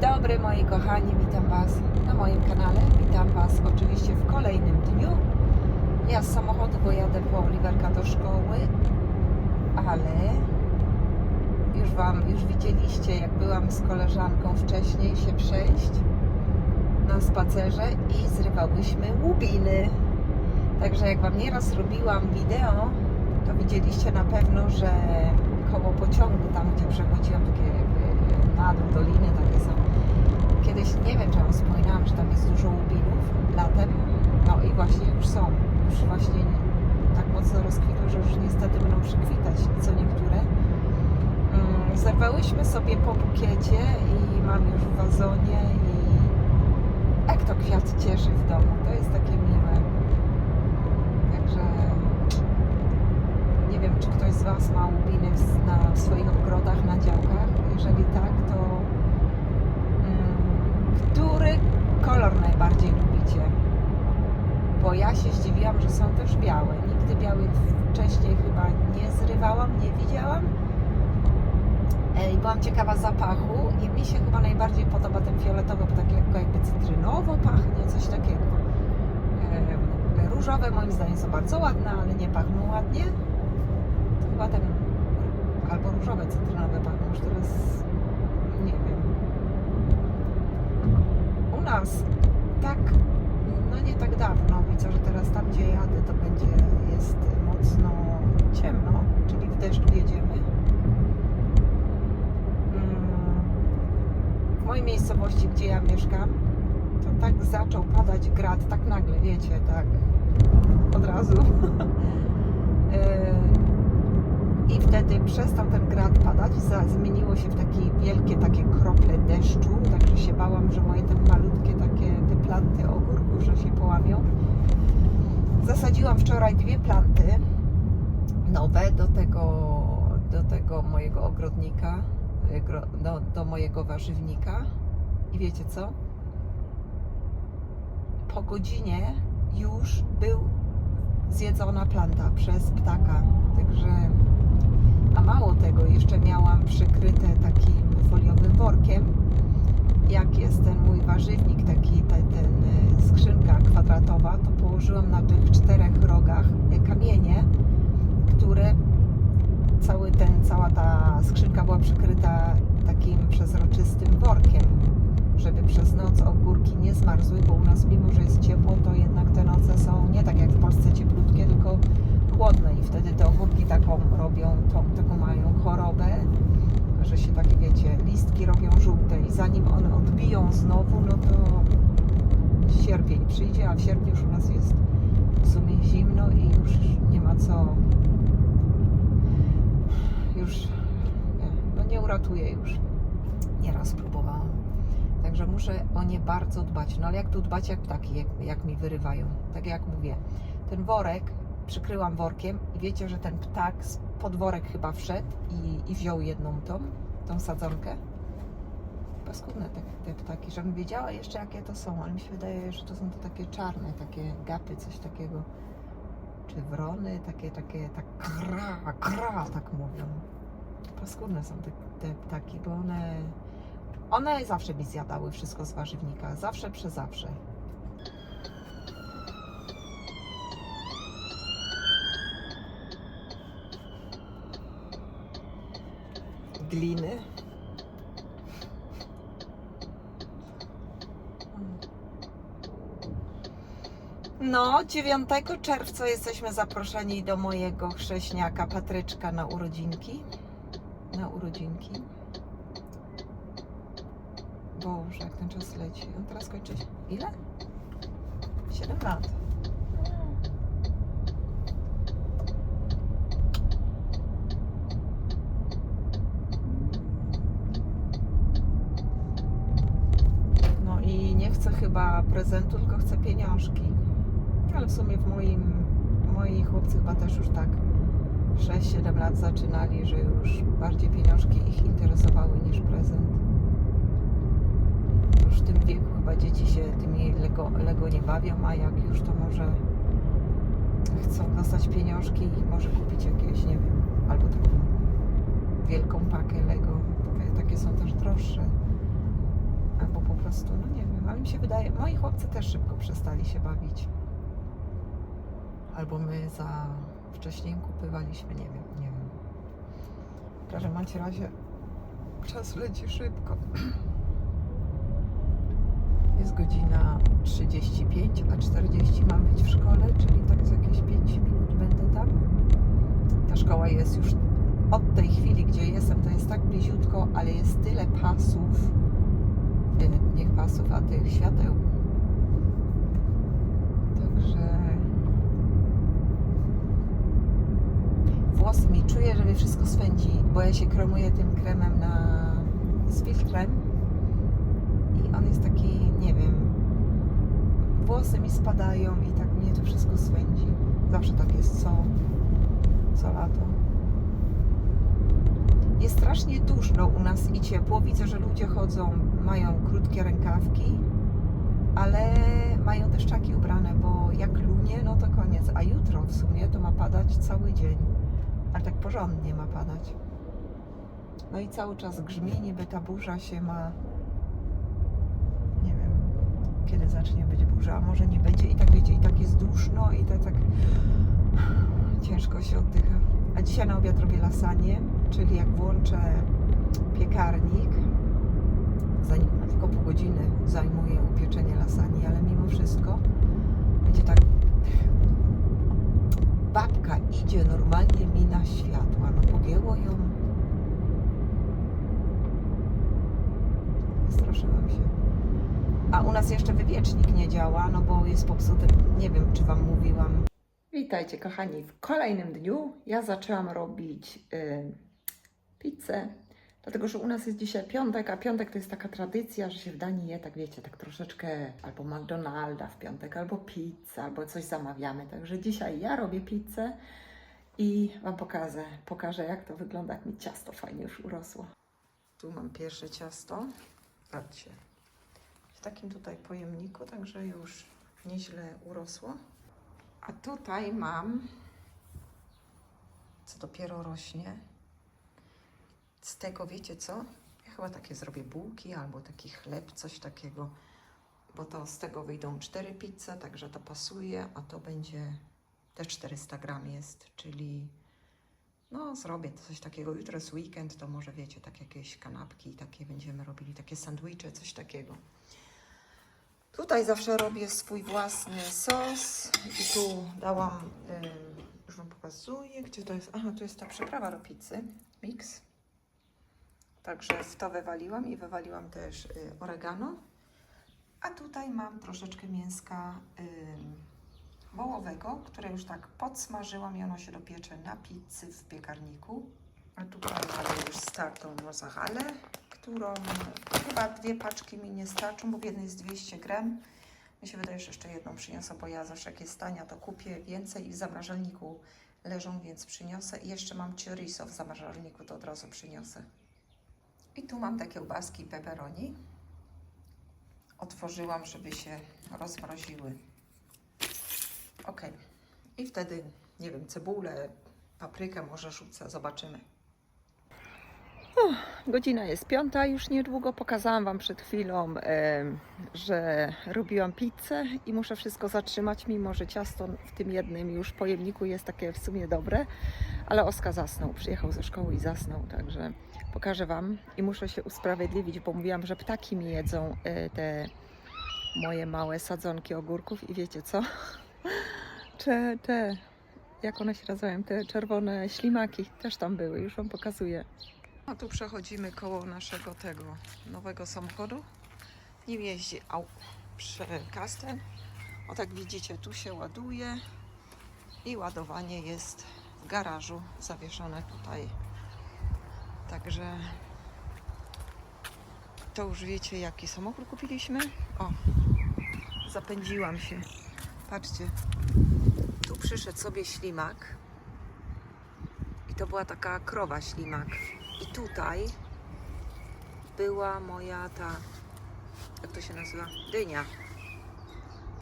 dobry moi kochani, witam Was na moim kanale. Witam Was oczywiście w kolejnym dniu. Ja z samochodu, bo jadę po Oliwerka do szkoły, ale już Wam, już widzieliście jak byłam z koleżanką wcześniej się przejść na spacerze i zrywałyśmy łubiny. Także jak Wam nieraz robiłam wideo, to widzieliście na pewno, że koło pociągu, tam gdzie przechodziłam takie na dół doliny takie są. Kiedyś, nie wiem, czy Wam wspominałam, że tam jest dużo łubinów latem. No i właśnie już są. Już właśnie tak mocno rozkwitły, że już niestety będą przykwitać co niektóre. Mm, Zerwałyśmy sobie po bukiecie i mam już w wazonie i jak to kwiat cieszy w domu. To jest takie miłe. Także nie wiem, czy ktoś z Was ma łubiny na, swoich ogrodach, na działkach. Jeżeli tak, to mm, który kolor najbardziej lubicie? Bo ja się zdziwiłam, że są też białe. Nigdy białych wcześniej chyba nie zrywałam, nie widziałam. E, I byłam ciekawa zapachu i mi się chyba najbardziej podoba ten fioletowy, bo tak jakby, jakby cytrynowo pachnie, coś takiego. E, Różowe moim zdaniem są bardzo ładne, ale nie pachną ładnie. To chyba ten albo różowe cytrynowe pachną, już teraz nie wiem. U nas tak, nie tak dawno, widzę, że teraz tam gdzie jadę to będzie, jest mocno ciemno, czyli w deszczu jedziemy. Mm, W mojej miejscowości, gdzie ja mieszkam, to tak zaczął padać grad, tak nagle, wiecie, tak od razu. E, I wtedy przestał ten grad padać, zmieniło się w takie wielkie takie krople deszczu, także się bałam, że moje te malutkie takie te planty ogórków, że się połamią. Zasadziłam wczoraj dwie planty nowe do tego, do tego mojego ogrodnika, y, gro- do, do mojego warzywnika. I wiecie co? Po godzinie już był zjedzona planta przez ptaka. Także, a mało tego, jeszcze miałam przykryte takim foliowym workiem. Jak jest ten mój warzywnik, taki te, ten y, skrzynka kwadratowa, to położyłam na tych czterech rogach y, kamienie, które cały ten, cała ta skrzynka była przykryta takim przezroczystym workiem, żeby przez noc ogórki nie zmarzły, bo u nas mimo, że jest ciepło, to jednak te noce są nie tak jak w Polsce cieplutkie, tylko chłodne i wtedy te ogórki taką robią, tą, taką mają chorobę, że się takie wiecie, listki robią żółte zanim one odbiją znowu, no to sierpień przyjdzie, a w sierpniu już u nas jest w sumie zimno i już nie ma co już no nie uratuje już. Nieraz próbowałam. Także muszę o nie bardzo dbać. No ale jak tu dbać jak ptaki, jak, jak mi wyrywają. Tak jak mówię, ten worek przykryłam workiem i wiecie, że ten ptak pod worek chyba wszedł i, i wziął jedną tą, tą sadzonkę. Paskudne te, te ptaki, żebym wiedziała jeszcze jakie to są, ale mi się wydaje, że to są te takie czarne, takie gapy, coś takiego. Czy wrony, takie, takie, tak kra, kra, tak mówią. Paskudne są te, te ptaki, bo one, one zawsze mi zjadały wszystko z warzywnika, zawsze przez zawsze. Gliny. No, 9 czerwca jesteśmy zaproszeni do mojego chrześniaka Patryczka na urodzinki. Na urodzinki. Boże, jak ten czas leci. On teraz kończy. Ile? 7 lat. No i nie chcę chyba prezentu, tylko chcę pieniążki. Ale w sumie w moim, moi chłopcy chyba też już tak 6-7 lat zaczynali, że już bardziej pieniążki ich interesowały niż prezent. Już w tym wieku chyba dzieci się tymi Lego, Lego nie bawią, a jak już to może chcą dostać pieniążki i może kupić jakieś, nie wiem, albo taką wielką pakę Lego. Takie- są też droższe. prostu, no nie wiem, ale mi się wydaje, moi chłopcy też szybko przestali się bawić. Albo my za wcześniej kupywaliśmy, nie wiem, nie wiem. W każdym bądź razie czas leci szybko. Jest godzina 35, a 40 mam być w szkole, czyli tak za jakieś 5 minut będę tam. Ta szkoła jest już od tej chwili, gdzie jestem, to jest tak bliziutko, ale jest tyle pasów, e, nie pasów, a tych świateł. Także mi czuję, że mnie wszystko swędzi, bo ja się kremuję tym kremem na, z filtrem i on jest taki, nie wiem, włosy mi spadają i tak mnie to wszystko swędzi. Zawsze tak jest co, co lato. Jest strasznie duszno u nas i ciepło. Widzę, że ludzie chodzą, mają krótkie rękawki, ale mają deszczaki ubrane, bo jak lunie, no to koniec. A jutro w sumie to ma padać cały dzień. Ale tak porządnie ma padać. No i cały czas grzmi, niby ta burza się ma. Nie wiem, kiedy zacznie być burza, a może nie będzie i tak wiecie, i tak jest duszno i tak, tak ciężko się oddycha. A dzisiaj na obiad robię lasagne, czyli jak włączę piekarnik, zanim tylko pół godziny zajmuje upieczenie lasagne, ale mimo wszystko będzie tak. Babka idzie normalnie mi na światła, no pogięło ją. Straszyłam się. A u nas jeszcze wywiecznik nie działa, no bo jest popsuty. Nie wiem, czy Wam mówiłam. Witajcie, kochani. W kolejnym dniu ja zaczęłam robić y, pizzę, dlatego że u nas jest dzisiaj piątek, a piątek to jest taka tradycja, że się w Danii je, tak wiecie, tak troszeczkę albo McDonalda w piątek, albo pizzę, albo coś zamawiamy. Także dzisiaj ja robię pizzę i Wam pokażę, pokażę jak to wygląda, jak mi ciasto fajnie już urosło. Tu mam pierwsze ciasto. Patrzcie. W takim tutaj pojemniku, także już nieźle urosło. A tutaj mam, co dopiero rośnie, z tego wiecie co? Ja chyba takie zrobię bułki albo taki chleb, coś takiego, bo to z tego wyjdą cztery pizze, także to pasuje, a to będzie też 400 gram jest, czyli no zrobię coś takiego. Jutro jest weekend, to może wiecie, tak jakieś kanapki, takie będziemy robili, takie sandwicze, coś takiego. Tutaj zawsze robię swój własny sos i tu dałam, ym, już Wam pokazuję, gdzie to jest, aha, tu jest ta przyprawa do pizzy, mix. Także w to wywaliłam i wywaliłam też y, oregano. A tutaj mam troszeczkę mięska wołowego, które już tak podsmażyłam i ono się dopiecze na pizzy w piekarniku. A tutaj mamy już startą mozzarellę, którą chyba dwie paczki mi nie starczą, bo w jednej jest 200 gram. Mi się wydaje, że jeszcze jedną przyniosę, bo ja zawsze jak jest tania, to kupię więcej i w zamrażalniku leżą, więc przyniosę. I jeszcze mam chorizo w zamrażalniku, to od razu przyniosę. I tu mam te kiełbaski pepperoni. Otworzyłam, żeby się rozmroziły. Ok. I wtedy, nie wiem, cebulę, paprykę może rzucę, zobaczymy. Godzina jest piąta, już niedługo pokazałam Wam przed chwilą, em, że robiłam pizzę i muszę wszystko zatrzymać, mimo że ciasto w tym jednym już pojemniku jest takie w sumie dobre, ale Oskar zasnął, przyjechał ze szkoły i zasnął, także pokażę Wam i muszę się usprawiedliwić, bo mówiłam, że ptaki mi jedzą e, te moje małe sadzonki ogórków i wiecie co? Te, te, jak one się nazywają, te czerwone ślimaki też tam były, już Wam pokazuję. A tu przechodzimy koło naszego tego nowego samochodu. Nim jeździ au, przekasten. O tak widzicie, tu się ładuje i ładowanie jest w garażu zawieszone tutaj. Także to już wiecie jaki samochód kupiliśmy. O, zapędziłam się. Patrzcie, tu przyszedł sobie ślimak i to była taka krowa ślimak. I tutaj była moja ta, jak to się nazywa? Dynia.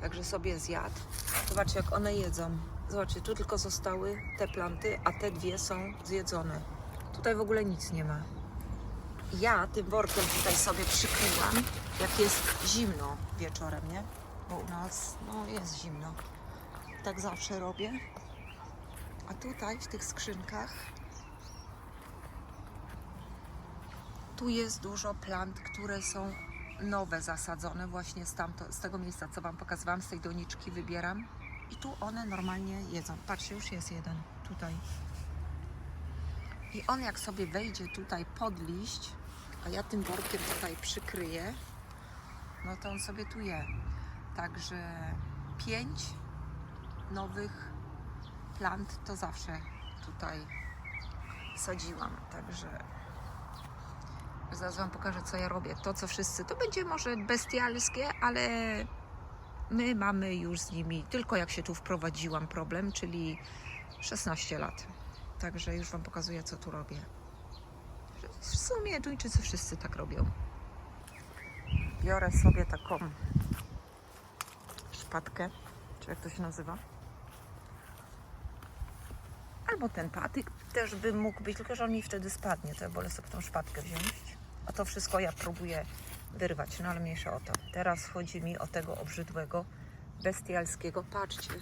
Także sobie zjadł. Zobaczcie, jak one jedzą. Zobaczcie, tu tylko zostały te planty, a te dwie są zjedzone. Tutaj w ogóle nic nie ma. Ja tym workiem tutaj sobie przykryłam jak jest zimno wieczorem, nie? Bo u nas no, jest zimno. Tak zawsze robię. A tutaj w tych skrzynkach tu jest dużo plant, które są nowe, zasadzone właśnie z, tamto, z tego miejsca, co Wam pokazywałam, z tej doniczki wybieram. I tu one normalnie jedzą. Patrzcie, już jest jeden tutaj. I on jak sobie wejdzie tutaj pod liść, a ja tym workiem tutaj przykryję, no to on sobie tu je. Także pięć nowych plant to zawsze tutaj sadziłam. Także zaraz Wam pokażę, co ja robię. To, co wszyscy, to będzie może bestialskie, ale my mamy już z nimi, tylko jak się tu wprowadziłam problem, czyli 16 lat. Także już Wam pokazuję, co tu robię. W sumie Duńczycy wszyscy tak robią. Biorę sobie taką szpatkę, czy jak to się nazywa. Albo ten patyk też by mógł być, tylko że on mi wtedy spadnie, to ja wolę sobie tą szpatkę wziąć. A to wszystko ja próbuję wyrwać, no ale mniejsza o to. Teraz chodzi mi o tego obrzydłego, bestialskiego. Patrzcie.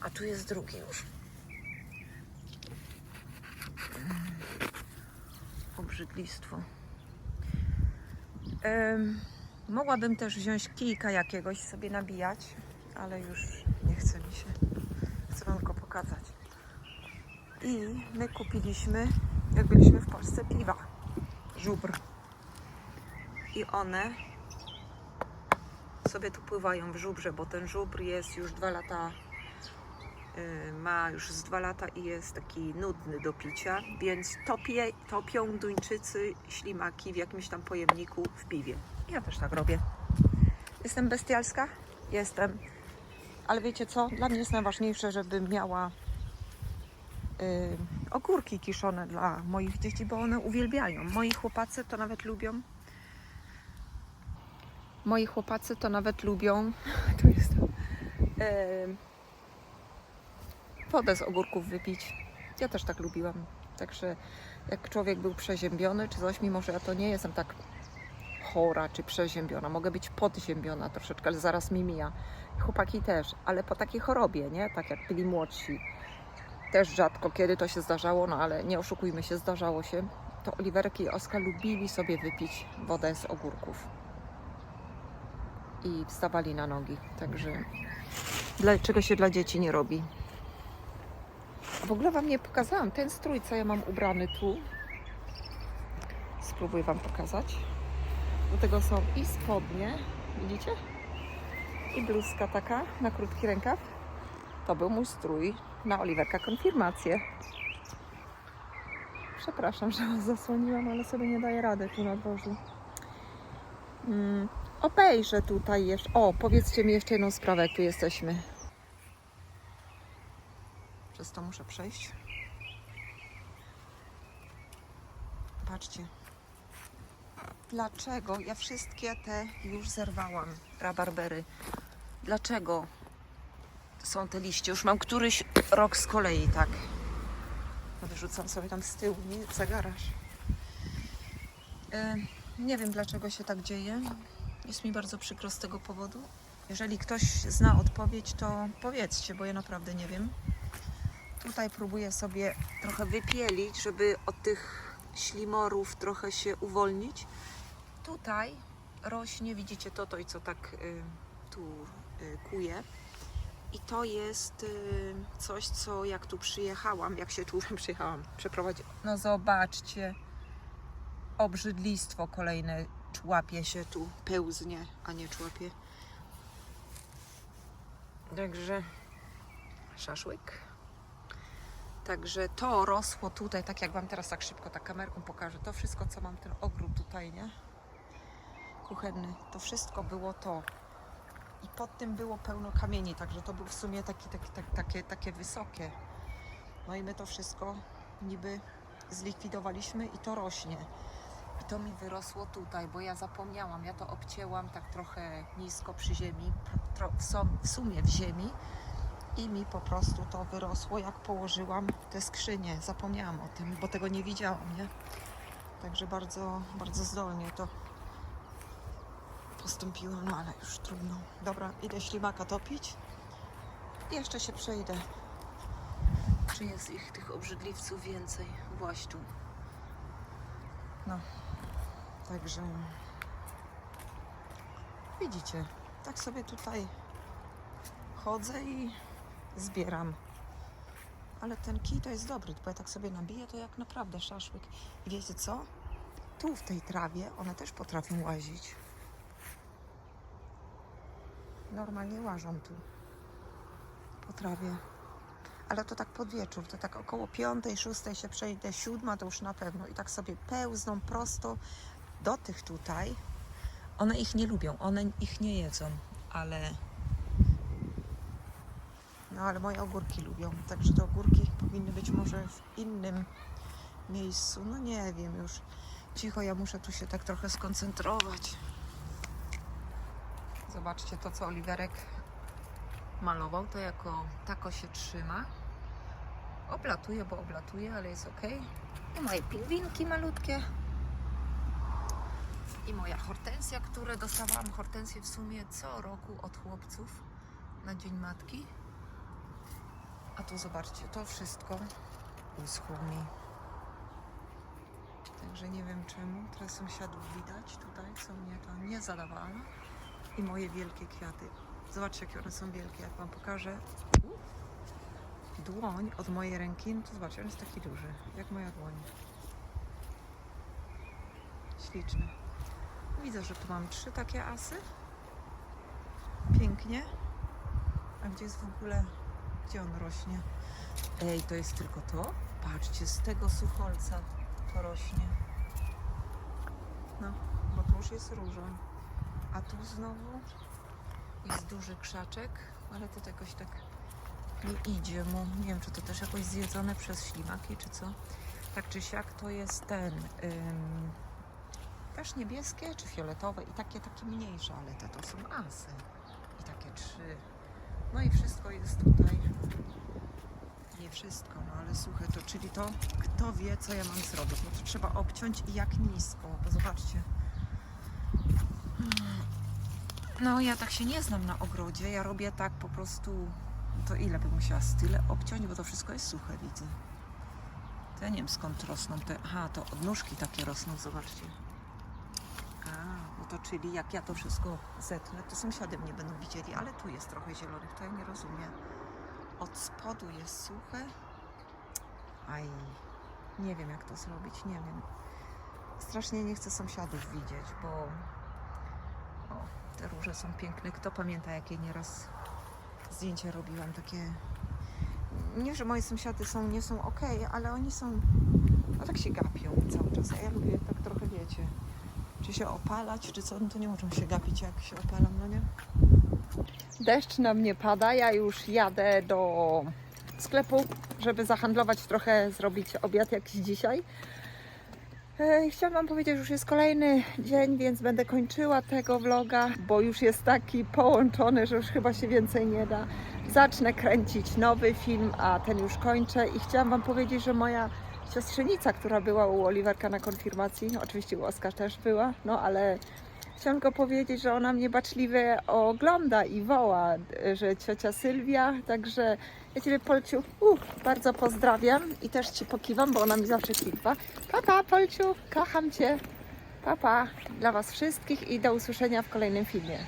A tu jest drugi już. Obrzydlistwo. Em, mogłabym też wziąć kijka jakiegoś sobie nabijać, ale już nie chce mi się. Chcę wam tylko pokazać. I my kupiliśmy, jak byliśmy w Polsce, piwa. Żubr. I one sobie tu pływają w żubrze, bo ten żubr jest już dwa lata, y, ma już z dwa lata i jest taki nudny do picia, więc topie, topią Duńczycy ślimaki w jakimś tam pojemniku w piwie. Ja też tak robię. Jestem bestialska? Jestem. Ale wiecie co? Dla mnie jest najważniejsze, żebym miała y, ogórki kiszone dla moich dzieci, bo one uwielbiają. Moi chłopacy to nawet lubią. Moi chłopacy to nawet lubią. Tu jest. Y, wodę z ogórków wypić. Ja też tak lubiłam. Także jak człowiek był przeziębiony czy coś, mimo że ja to nie jestem tak chora czy przeziębiona, mogę być podziębiona troszeczkę, ale zaraz mi mija. Chłopaki też, ale po takiej chorobie, nie? Tak jak byli młodsi. Też rzadko kiedy to się zdarzało, no ale nie oszukujmy się, zdarzało się. To Oliwerki i Oskar lubili sobie wypić wodę z ogórków. I wstawali na nogi. Także dlaczego się dla dzieci nie robi? W ogóle Wam nie pokazałam. Ten strój, co ja mam ubrany tu. Spróbuję Wam pokazać. Do tego są i spodnie, widzicie? I bluzka taka na krótki rękaw. To był mój strój na Oliwerka konfirmację. Przepraszam, że was zasłoniłam, ale sobie nie daję rady tu na dworzu. Mm, obejrzę tutaj jeszcze. O, powiedzcie mi jeszcze jedną sprawę, jak tu jesteśmy. Przez to muszę przejść. Patrzcie. Dlaczego ja wszystkie te już zerwałam, rabarbery? Dlaczego są te liście? Już mam któryś rok z kolei, tak. Wyrzucam sobie tam z tyłu, nie za garaż. Nie wiem, dlaczego się tak dzieje. Jest mi bardzo przykro z tego powodu. Jeżeli ktoś zna odpowiedź, to powiedzcie, bo ja naprawdę nie wiem. Tutaj próbuję sobie trochę wypielić, żeby od tych ślimorów trochę się uwolnić. Tutaj rośnie, widzicie to, to i co tak y, tu y, kuje. I to jest y, coś, co jak tu przyjechałam, jak się tu przyjechałam, przeprowadziłam. No zobaczcie, obrzydlistwo kolejne człapie się tu, pełznie, a nie człapie. Także szaszłyk. Także to rosło tutaj, tak jak Wam teraz tak szybko tak kamerką pokażę. To wszystko, co mam ten ogród tutaj, nie? Kuchenny. To wszystko było to. I pod tym było pełno kamieni, także to był w sumie taki, taki, tak, takie, takie wysokie. No i my to wszystko niby zlikwidowaliśmy i to rośnie. I to mi wyrosło tutaj, bo ja zapomniałam. Ja to obcięłam tak trochę nisko przy ziemi, w sumie w ziemi i mi po prostu to wyrosło, jak położyłam te skrzynie. Zapomniałam o tym, bo tego nie widziałam, nie? Także bardzo, bardzo zdolnie to postąpiłam, no ale już trudno. Dobra, idę ślimaka topić. I jeszcze się przejdę. Czy jest ich, tych obrzydliwców, więcej? Właśnie. No, także widzicie, tak sobie tutaj chodzę i zbieram. Ale ten kij to jest dobry, bo ja tak sobie nabiję, to jak naprawdę szaszłyk. I wiecie co? Tu w tej trawie one też potrafią łazić. Normalnie łażą tu. Po trawie. Ale to tak pod wieczór, to tak około piątej, szóstej się przejdę, siódma to już na pewno. I tak sobie pełzną prosto do tych tutaj. One ich nie lubią, one ich nie jedzą, ale no ale moje ogórki lubią, także te ogórki powinny być może w innym miejscu. No nie wiem już. Cicho, ja muszę tu się tak trochę skoncentrować. Zobaczcie to, co Oliwerek malował. To jako tako się trzyma. Oblatuje, bo oblatuje, ale jest ok. I moje pingwinki malutkie. I moja hortensja, które dostawałam hortensję w sumie co roku od chłopców na Dzień Matki. A tu zobaczcie, to wszystko uschło mi. Także nie wiem czemu. Teraz sąsiadów widać tutaj, co mnie to nie zadawała. I moje wielkie kwiaty. Zobaczcie, jakie one są wielkie. Jak Wam pokażę dłoń od mojej ręki, no to zobaczcie, on jest taki duży, jak moja dłoń. Śliczny. Widzę, że tu mam trzy takie asy. Pięknie. A gdzie jest w ogóle gdzie on rośnie? Ej, to jest tylko to? Patrzcie, z tego sucholca to rośnie. No, bo tu już jest róża. A tu znowu jest duży krzaczek, ale to jakoś tak nie idzie mu. Nie wiem, czy to też jakoś zjedzone przez ślimaki, czy co. Tak czy siak to jest ten... Ym, też niebieskie, czy fioletowe i takie, takie mniejsze, ale te to są asy. I takie trzy. No i wszystko jest tutaj. Nie wszystko, no ale suche to, czyli to, kto wie, co ja mam zrobić. No to trzeba obciąć i jak nisko, bo zobaczcie. No ja tak się nie znam na ogrodzie, ja robię tak po prostu, to ile bym musiała z tyle obciąć, bo to wszystko jest suche, widzę. To ja nie wiem skąd rosną te, aha, to odnóżki takie rosną, zobaczcie. A, no to czyli jak ja to wszystko zetnę, to sąsiady mnie będą widzieli, ale tu jest trochę zielonych, to ja nie rozumiem. Od spodu jest suche. Aj, nie wiem jak to zrobić, nie wiem. Strasznie nie chcę sąsiadów widzieć, bo te róże są piękne. Kto pamięta, jakie nieraz zdjęcia robiłam, takie... Nie, że moi sąsiady są, nie są ok, ale oni są... No tak się gapią cały czas, a ja lubię tak trochę, wiecie, czy się opalać, czy co, no to nie muszą się gapić, jak się opalam, no nie? Deszcz na mnie pada, ja już jadę do sklepu, żeby zahandlować trochę, zrobić obiad jakiś dzisiaj. E, Chciałam Wam powiedzieć, że już jest kolejny dzień, więc będę kończyła tego vloga, bo już jest taki połączony, że już chyba się więcej nie da. Zacznę kręcić nowy film, a ten już kończę i chciałam Wam powiedzieć, że moja siostrzenica, która była u Oliverka na konfirmacji, oczywiście u Oskar też była, no ale chciałam tylko powiedzieć, że ona mnie baczliwie ogląda i woła, że ciocia Sylwia, także ja Ciebie Polciu uh, bardzo pozdrawiam i też Ci pokiwam, bo ona mi zawsze kiwa. Papa Polciu, kocham Cię. Papa dla Was wszystkich i do usłyszenia w kolejnym filmie.